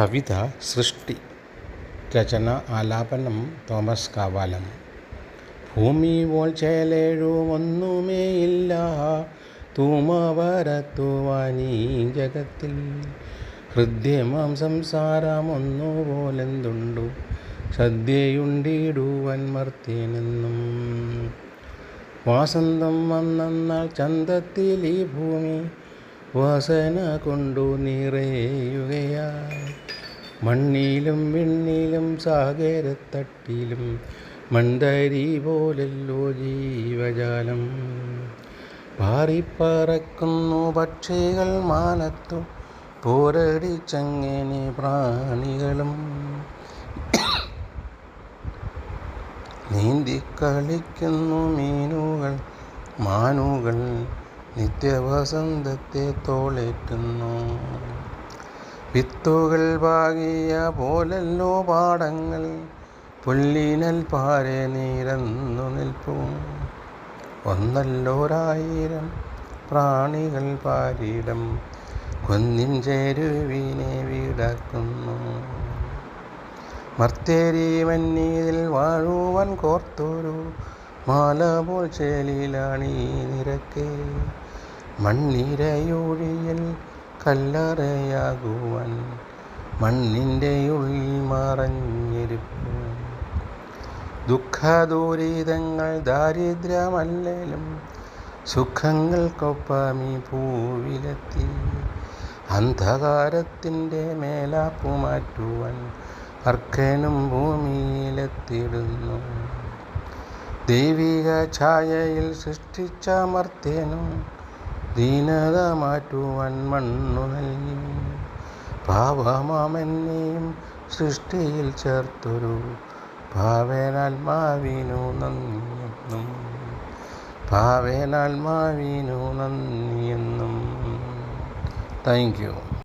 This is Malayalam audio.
കവിത സൃഷ്ടി രചന ആലാപനം തോമസ് കാവാലം ഭൂമി പോൽ ചേലേഴുമൊന്നുമേയില്ല തൂമവരത്തുവാനീ ജഗത്തിൽ. ഹൃദ്യമാം സംസാരം ഒന്നുപോലെന്തുണ്ടു സദ്യയുണ്ടിടുവൻ മർത്യനെന്നും. വാസന്തം വന്നാൽ ചന്തത്തിൽ ഈ ഭൂമി വാസന കൊണ്ടു നിറയുകയായി മണ്ണിലും വിണ്ണിലും സാഗരത്തട്ടിലും മന്ദരി പോലല്ലോ ജീവജാലം. പാറിപ്പറക്കുന്നു പക്ഷികൾ മാനത്തു പോരടിച്ചങ്ങനെ പ്രാണികളും. നീന്തിക്കളിക്കുന്നു മീനുകൾ മാനുകൾ നിത്യവസന്തത്തെ തോളേറ്റുന്നു. വിത്തുകൾ പാകിയ പോലല്ലോ പാടങ്ങൾ പുല്ലിനൽ പാരെ നീരന്നു നിൽപ്പും. ഒന്നല്ലോരായിരം പ്രാണികൾ പാരിടം കൊന്നിൻ ചേരുവിനെ വീടാക്കുന്നു. മർത്തേരി മന്നീതിൽ വാഴുവൻ കോർത്തൊരു മാല പോൽ ചേലിലാണീ നിരക്കെ. മണ്ണിരയൊഴിയൽ കല്ലറയാകുവാൻ മണ്ണിന്റെ ഉള്ളിൽ മറഞ്ഞിരിപ്പു. ദുഃഖദുരിതങ്ങൾ ദാരിദ്ര്യമല്ലേലും സുഖങ്ങൾക്കൊപ്പമീ പൂവിലെത്തി അന്ധകാരത്തിന്റെ മേലാപ്പു മാറ്റുവാൻ അർക്കനും ഭൂമിയിലെത്തിടുന്നു. ദൈവിക ഛായയിൽ സൃഷ്ടിച്ച മർത്തേനും ദീനത മാറ്റുവാൻ മണ്ണു നൽകി. പാപമാമെന്നെയും സൃഷ്ടിയിൽ ചേർത്തൊരു ഭാവേനാത്മാവിനു നന്ദിയെന്നും ഭാവേനാത്മാവിനു നന്ദിയെന്നും താങ്ക് യു.